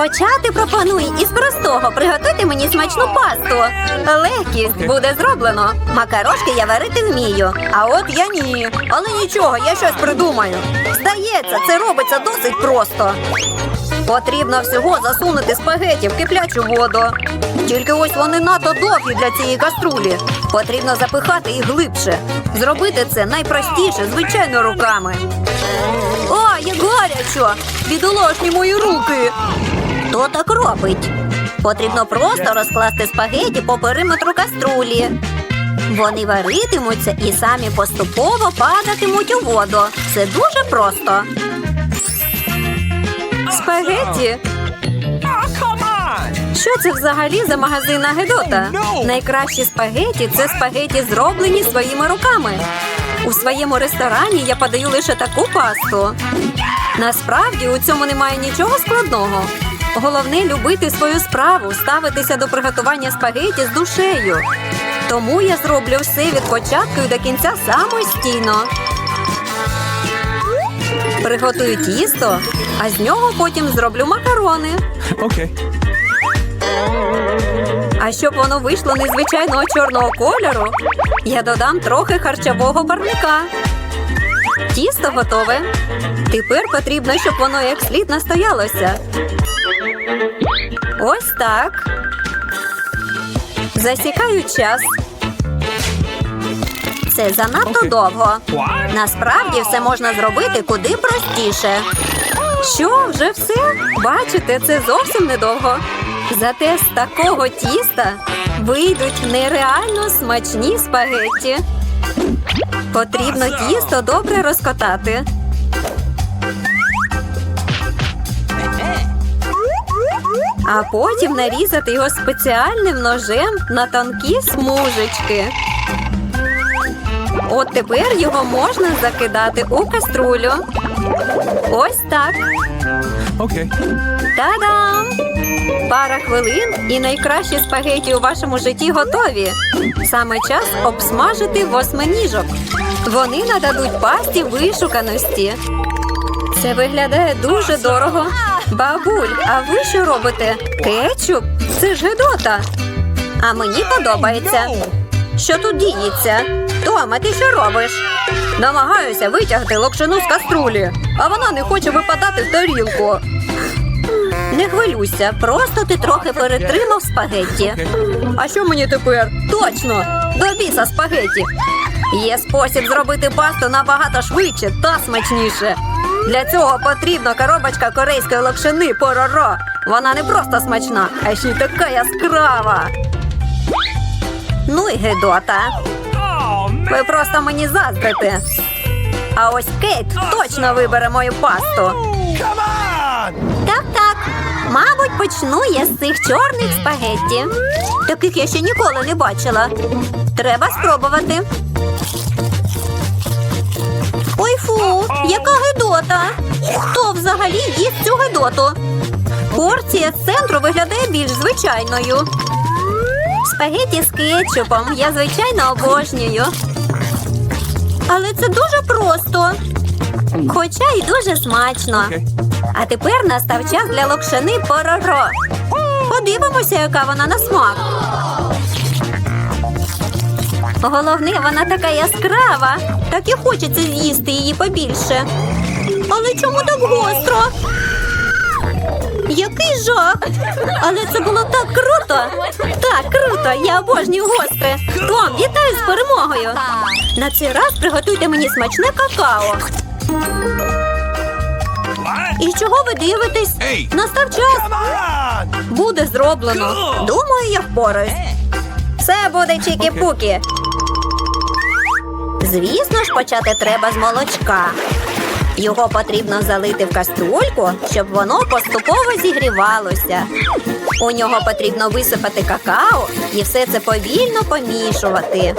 Почати пропоную із простого. Приготуйте мені смачну пасту. Легкість буде зроблено. Макарошки я варити вмію. А от я ні. Але нічого, я щось придумаю. Здається, це робиться досить просто. Потрібно всього засунути спагеті в киплячу воду. Тільки ось вони надто довгі для цієї каструлі. Потрібно запихати їх глибше. Зробити це найпростіше, звичайно, руками. О, як гарячо! Бідолашні мої руки! Хто так робить? Потрібно просто розкласти спагеті по периметру каструлі. Вони варитимуться і самі поступово падатимуть у воду. Це дуже просто. Спагеті? Що це взагалі за магазин Агедота? Найкращі спагеті це спагеті, зроблені своїми руками. У своєму ресторані я подаю лише таку пасту. Насправді у цьому немає нічого складного. Головне любити свою справу, ставитися до приготування спагеті з душею. Тому я зроблю все від початку і до кінця самостійно. Приготую тісто, а з нього потім зроблю макарони. Okay. А щоб воно вийшло незвичайного чорного кольору, я додам трохи харчового барвника. Тісто готове. Тепер потрібно, щоб воно як слід настоялося. Ось так. Засікаю час. Це занадто довго. Насправді все можна зробити куди простіше. Що, вже все? Бачите, це зовсім недовго. Зате з такого тіста вийдуть нереально смачні спагетті. Потрібно тісто добре розкатати. А потім нарізати його спеціальним ножем на тонкі смужечки. От тепер його можна закидати у каструлю. Ось так. Okay. Та-дам! Пара хвилин і найкращі спагеті у вашому житті готові. Саме час обсмажити восьминіжок. Вони нададуть пасті вишуканості. Це виглядає дуже дорого. Бабуль, а ви що робите? Кетчуп? Це ж гедота. А мені подобається. Що тут діється? Тома, ти що робиш? Намагаюся витягти локшину з каструлі, а вона не хоче випадати в тарілку. Не хвилюйся, просто ти трохи перетримав спагетті. А що мені тепер? Точно! До біса спагетті. Є спосіб зробити пасту набагато швидше та смачніше. Для цього потрібна коробочка корейської локшини пороро. Вона не просто смачна, а ще й така яскрава. Ну і гедота. Ви просто мені заздрите. А ось Кейт точно вибере мою пасту. Так, так. Мабуть, почну я з цих чорних спагетті. Таких я ще ніколи не бачила. Треба спробувати. Фу, яка гидота! Хто взагалі їсть цю гидоту? Порція з центру виглядає більш звичайною. Спагеті з кетчупом я звичайно обожнюю. Але це дуже просто. Хоча й дуже смачно. А тепер настав час для локшини пороро. Подивимося, яка вона на смак. Головне, вона така яскрава. Так і хочеться з'їсти її побільше. Але чому так гостро? Який жах! Але це було так круто! Так круто! Я обожнюю гостре! Том, вітаю з перемогою! На цей раз приготуйте мені смачне какао. І чого ви дивитесь? Настав час. Буде зроблено. Думаю, я впораюсь. Все буде чікі-пукі. Звісно ж, почати треба з молочка. Його потрібно залити в каструльку, щоб воно поступово зігрівалося. У нього потрібно висипати какао і все це повільно помішувати.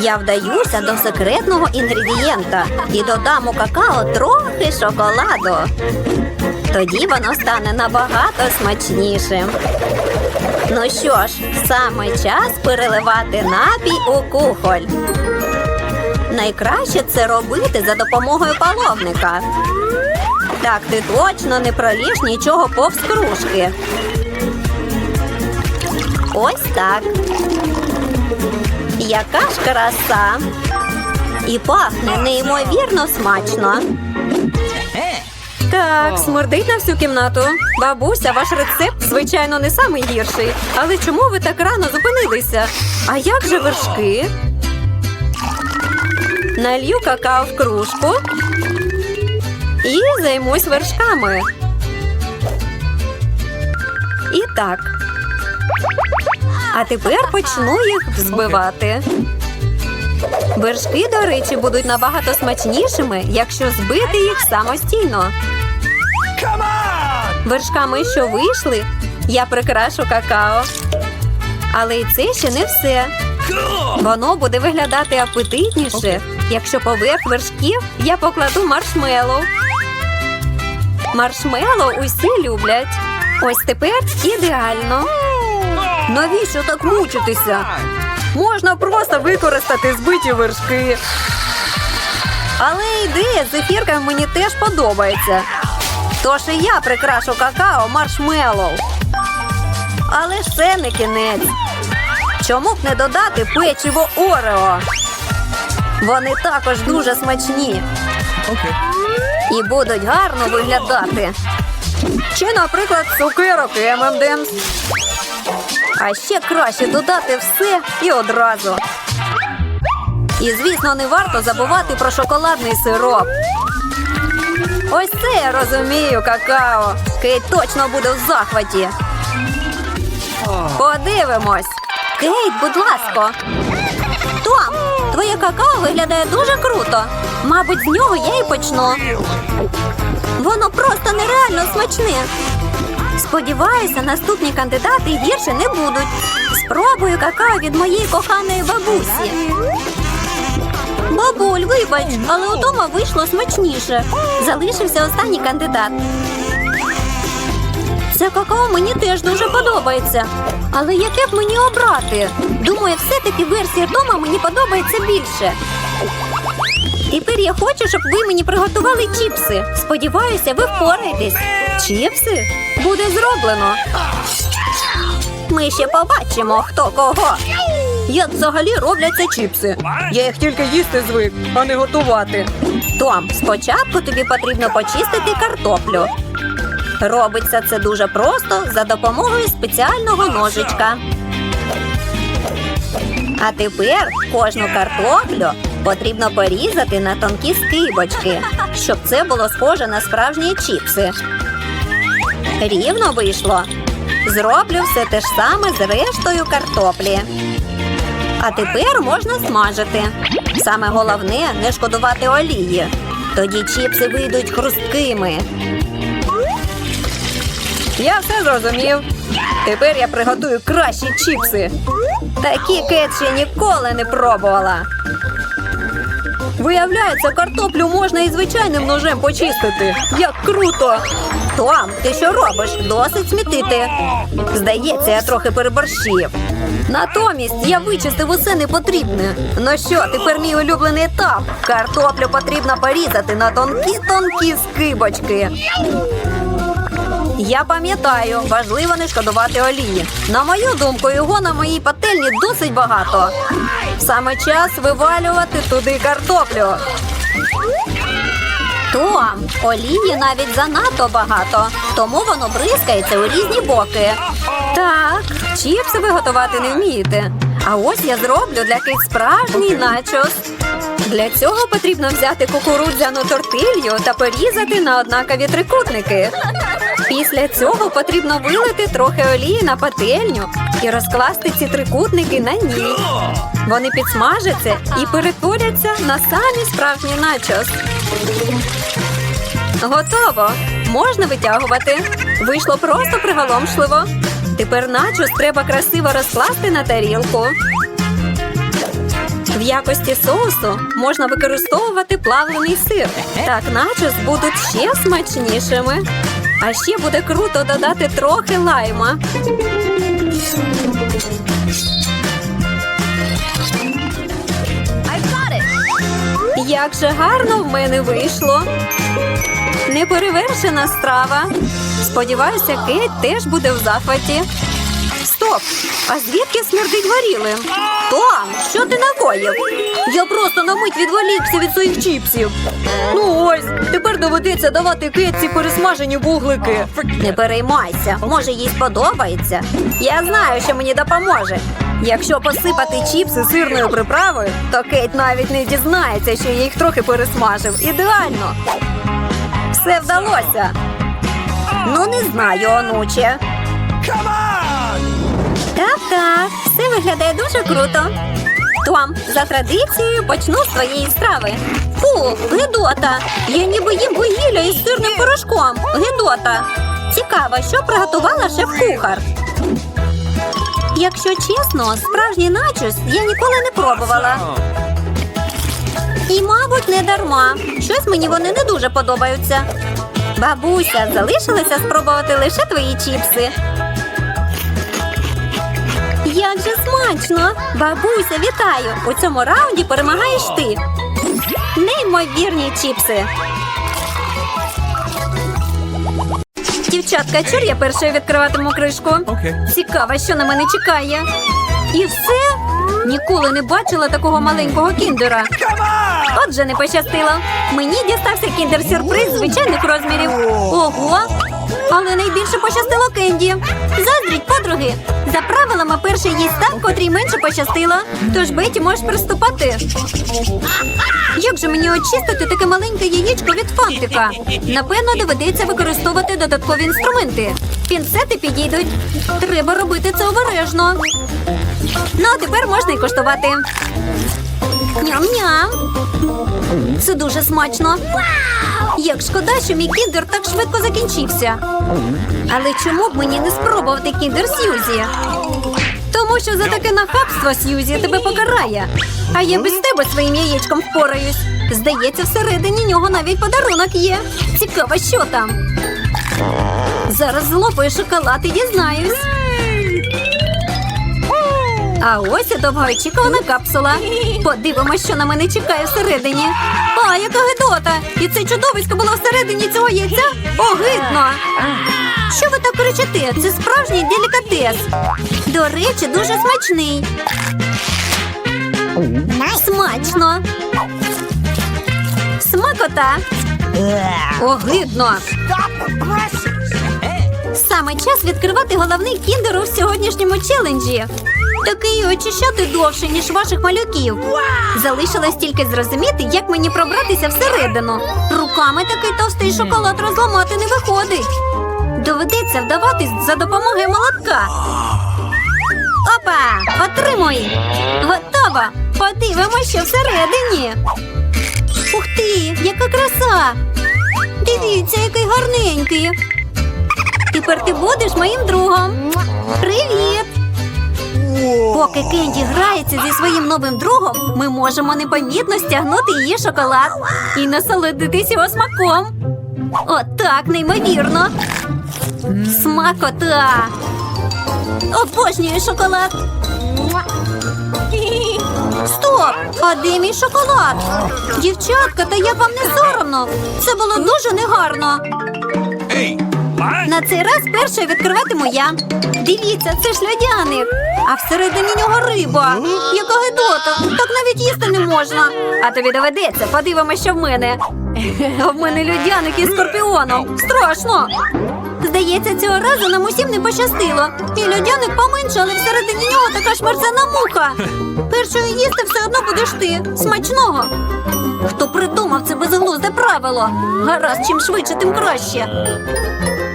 Я вдаюся до секретного інгредієнта і додам у какао трохи шоколаду. Тоді воно стане набагато смачнішим. Ну що ж, саме час переливати напій у кухоль. Найкраще це робити за допомогою половника. Так ти точно не проліж нічого повз кружки. Ось так. Яка ж краса. І пахне неймовірно смачно. Так, смердить на всю кімнату. Бабуся, ваш рецепт, звичайно, не самий гірший. Але чому ви так рано зупинилися? А як же вершки? Налью какао в кружку і займусь вершками. І так. А тепер почну їх взбивати. Вершки, до речі, будуть набагато смачнішими, якщо збити їх самостійно. Вершками, що вийшли, я прикрашу какао. Але і це ще не все. Воно буде виглядати апетитніше, якщо поверх вершків я покладу маршмеллоу. Маршмеллоу усі люблять. Ось тепер ідеально. Навіщо так мучитися? Можна просто використати збиті вершки. Але ідея з зефірками мені теж подобається. Тож і я прикрашу какао маршмеллоу. Але ж це не кінець. Чому б не додати печиво Орео? Вони також дуже смачні і будуть гарно виглядати. Чи, наприклад, цукерок M&M's. А ще краще додати все і одразу. І, звісно, не варто забувати про шоколадний сироп. Ось це я розумію, какао. Кейт точно буде в захваті. Подивимось. Кейт, будь ласка. Том, твоє какао виглядає дуже круто. Мабуть, з нього я і почну. Воно просто нереально смачне. Сподіваюся, наступні кандидати гірше не будуть. Спробую какао від моєї коханої бабусі. Бабуль, вибач, але удома вийшло смачніше. Залишився останній кандидат. Це какао мені теж дуже подобається. Але яке б мені обрати? Думаю, все-таки версія Тома мені подобається більше. Тепер я хочу, щоб ви мені приготували чіпси. Сподіваюся, ви впораєтесь. Чіпси? Буде зроблено. Ми ще побачимо, хто кого. Як взагалі робляться чіпси? Я їх тільки їсти звик, а не готувати. Том, спочатку тобі потрібно почистити картоплю. Робиться це дуже просто за допомогою спеціального ножичка. А тепер кожну картоплю потрібно порізати на тонкі скибочки, щоб це було схоже на справжні чіпси. Рівно вийшло. Зроблю все те ж саме з рештою картоплі. А тепер можна смажити. Саме головне не шкодувати олії. Тоді чіпси вийдуть хрусткими. Я все зрозумів. Тепер я приготую кращі чіпси. Такі кет ще ніколи не пробувала. Виявляється, картоплю можна і звичайним ножем почистити. Як круто! Том, ти що робиш? Досить смітити. Здається, я трохи переборщив. Натомість я вичистив усе непотрібне. Ну що, тепер мій улюблений етап. Картоплю потрібно порізати на тонкі-тонкі скибочки. Я пам'ятаю, важливо не шкодувати олії. На мою думку, його на моїй пательні досить багато. Саме час вивалювати туди картоплю. Том, олії навіть занадто багато, тому воно бризкається у різні боки. Так, чіпси ви готувати не вмієте. А ось я зроблю для тих справжній начос. Для цього потрібно взяти кукурудзяну тортилью та порізати на однакові трикутники. Після цього потрібно вилити трохи олії на пательню і розкласти ці трикутники на ній. Вони підсмажаться і перетворяться на самі справжні начос. Готово. Можна витягувати. Вийшло просто приголомшливо. Тепер начос треба красиво розкласти на тарілку. В якості соусу можна використовувати плавлений сир. Так начос будуть ще смачнішими. А ще буде круто додати трохи лайма. Як же гарно в мене вийшло. Неперевершена страва. Сподіваюся, Кейт теж буде в захваті. Стоп! А звідки смердить горілим? Том, що ти накоїв? Я просто на мить відволікся від своїх чіпсів. Ну ось, тепер доведеться давати Кетці пересмажені вуглики. Не переймайся, може їй сподобається. Я знаю, що мені допоможе. Якщо посипати чіпси сирною приправою, то Кейт навіть не дізнається, що я їх трохи пересмажив. Ідеально. Все вдалося. Ну, не знаю, онуче. Так, так, все виглядає дуже круто. Том, за традицією почну з твоєї страви. Фу, гидота! Я ніби їм вугілля із сирним порошком. Гидота. Цікаво, що приготувала шеф-кухар. Якщо чесно, справжній начос я ніколи не пробувала. І, мабуть, не дарма. Щось мені вони не дуже подобаються. Бабуся, залишилося спробувати лише твої чіпси. Смачно! Бабуся, вітаю! У цьому раунді перемагаєш ти. Неймовірні чіпси. Дівчатка, чур я першою відкриватиму кришку. Окей. Цікаво, що на мене чекає. І все? Ніколи не бачила такого маленького кіндера. Отже, не пощастило. Мені дістався кіндер-сюрприз звичайних розмірів. Ого! Але найбільше пощастило Кенді. Заздріть, подруги. За правилами перший їсть так, котрій менше пощастило. Тож Беті можеш приступати. Як же мені очистити таке маленьке яєчко від фантика? Напевно, доведеться використовувати додаткові інструменти. Пінцети підійдуть. Треба робити це обережно. Ну, а тепер можна й коштувати. Ням-ням. Це дуже смачно. Як шкода, що мій кіндер так швидко закінчився. Але чому б мені не спробувати кіндер Сьюзі? Тому що за таке нахабство Сьюзі тебе покарає. А я без тебе своїм яєчком впораюсь. Здається, всередині нього навіть подарунок є. Цікаво, що там. Зараз злопаю шоколад і дізнаюсь. А ось і довгоочікувана капсула. Подивимось, що на мене чекає всередині. А, яка гидота! І це чудовисько було всередині цього яйця? Огидно! Що ви так кричите? Це справжній делікатес. До речі, дуже смачний. Смачно. Смакота. Огидно. Саме час відкривати головний кіндер у сьогоднішньому челенджі. Такий очищати довше, ніж ваших малюків. Залишилось тільки зрозуміти, як мені пробратися всередину. Руками такий товстий шоколад розламати не виходить. Доведеться вдаватись за допомогою молотка. Опа! Отримуй! Готово! Подивимося, що всередині. Ух ти, яка краса! Дивіться, який гарненький. Тепер ти будеш моїм другом. Привіт! Поки Кенді грається зі своїм новим другом, ми можемо непомітно стягнути її шоколад і насолодитись його смаком. Отак, неймовірно. Смакота. Обожнюю шоколад. Стоп! А де мій шоколад? Дівчатка, та як вам не соромно? Це було дуже негарно. На цей раз першою відкриватиму я. Дивіться, це ж льодяник. А всередині нього риба. Яка гидота. Так навіть їсти не можна. А тобі доведеться, подивимося, що в мене. В мене льодяник із скорпіоном. Страшно. Здається, цього разу нам усім не пощастило. І льодяник поменше, але всередині нього така шмерзена муха. Першою їсти все одно будеш ти. Смачного. Хто придумав це безглузде правило? Гаразд, чим швидше, тим краще.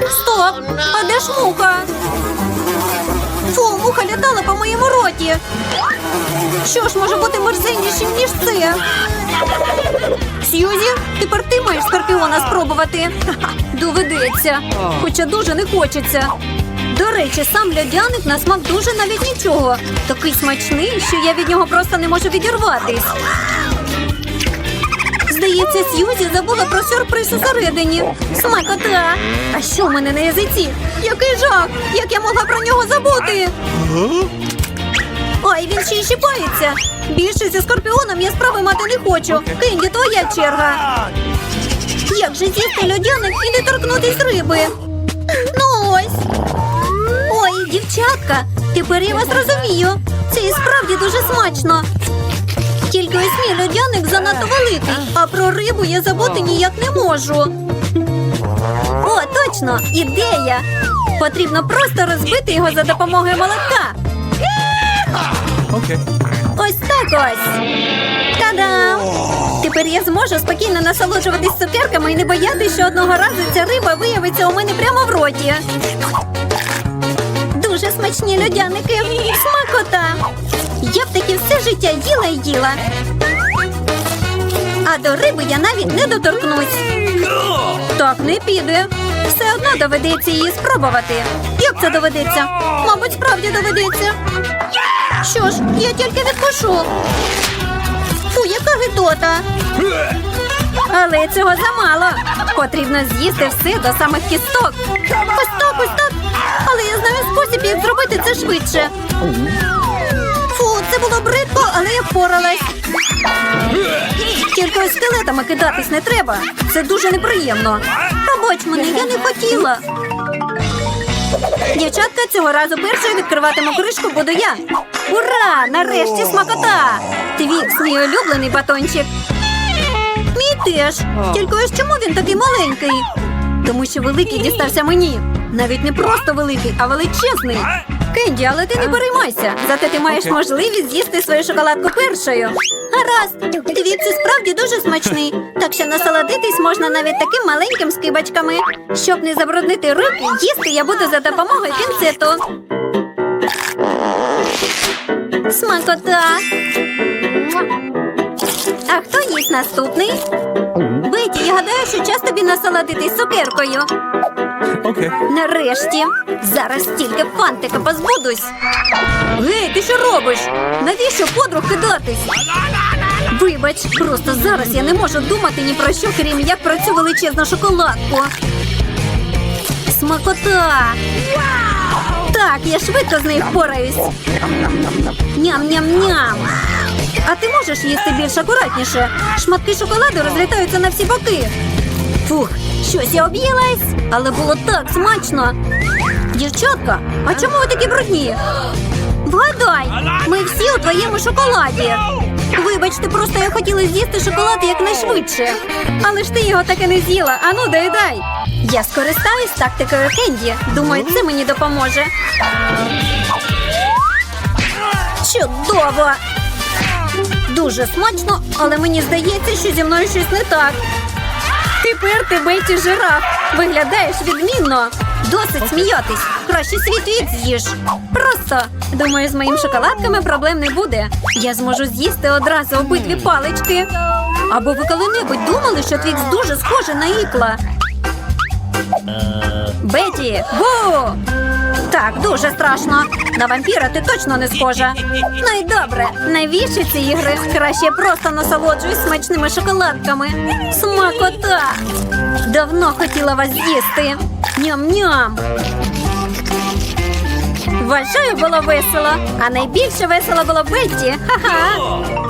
Стоп! А де ж муха? Фу, муха літала по моєму роті. Що ж може бути мерзеннішим, ніж це? Сьюзі, тепер ти маєш скорпіона спробувати. Доведеться, хоча дуже не хочеться. До речі, сам льодяник на смак дуже навіть нічого. Такий смачний, що я від нього просто не можу відірватись. Здається, Сьюзі забула про сюрприз усередині. Смакота! А що в мене на язиці? Який жах! Як я могла про нього забути? Ой, він ще й щипається. Більше зі скорпіоном я справи мати не хочу. Кенді, твоя черга. Як же з'їсти льодяник і не торкнутись риби? Ну ось. Ой, дівчатка, тепер я вас розумію. Це і справді дуже смачно. Тільки ось мій льодяник занадто великий, а про рибу я забути ніяк не можу. О, точно, ідея! Потрібно просто розбити його за допомогою молотка. Okay. Ось так ось. Та-дам! Тепер я зможу спокійно насолоджуватись цукерками і не боятися, що одного разу ця риба виявиться у мене прямо в роті. Дуже смачні льодяники. Смакота. Я б таки все життя їла і їла. А до риби я навіть не доторкнусь. Так не піде. Все одно доведеться її спробувати. Як це доведеться? Мабуть, справді доведеться. Що ж, я тільки відкушу. Фу, яка гидота. Але цього замало. Потрібно з'їсти все до самих кісток. Ось так, ось так. Але я знаю спосіб, як зробити це швидше. Фу, це було бридко, але я впоралась. Тільки ось скелетами кидатись не треба. Це дуже неприємно. Пробач мене, я не хотіла. Дівчатка, цього разу першою відкриватиму кришку буду я. Ура! Нарешті смакота! Твікс, мій улюблений батончик. Мій теж. Тільки ось чому він такий маленький? Тому що великий дістався мені. Навіть не просто великий, а величезний. Кенді, але ти не переймайся. Зате ти маєш можливість з'їсти свою шоколадку першою. Гаразд, твікс і справді дуже смачний. Так що насолодитись можна навіть таким маленьким скибочками. Щоб не забруднити руки, їсти я буду за допомогою пінцету. Смакота. А хто їсть наступний? Беті, я гадаю, що час тобі насолодитись цукеркою. Okay. Нарешті. Зараз тільки фантика позбудусь. Гей, ти що робиш? Навіщо подруг кидатись? Вибач, просто зараз я не можу думати ні про що, крім як про цю величезну шоколадку. Смакота! Так, я швидко з нею впораюсь. Ням-ням-ням. А ти можеш їсти більш акуратніше? Шматки шоколаду розлітаються на всі боки. Фух, щось я об'їлась, але було так смачно. Дівчатка, а чому ви такі брудні? Вгадай, ми всі у твоєму шоколаді. Вибачте, просто я хотіла з'їсти шоколад якнайшвидше. Але ж ти його так і не з'їла. Ану, доїдай. Я скористаюсь тактикою Кенді. Думаю, це мені допоможе. Чудово! Дуже смачно, але мені здається, що зі мною щось не так. Тепер ти Беті жираф. Виглядаєш відмінно. Досить сміятись. Краще свій твіт з'їж. Просто думаю, з моїм шоколадками проблем не буде. Я зможу з'їсти одразу обидві палички. Або ви коли-небудь думали, що твікс дуже схоже на ікла? Беті, бу! Так, дуже страшно. На вампіра ти точно не схожа. Ну і добре, навіщо ці ігри? Краще просто насолоджуюсь смачними шоколадками. Смакота! Давно хотіла вас з'їсти. Ням-ням. Вважаю, було весело. А найбільше весело було Бетті. Ха-ха.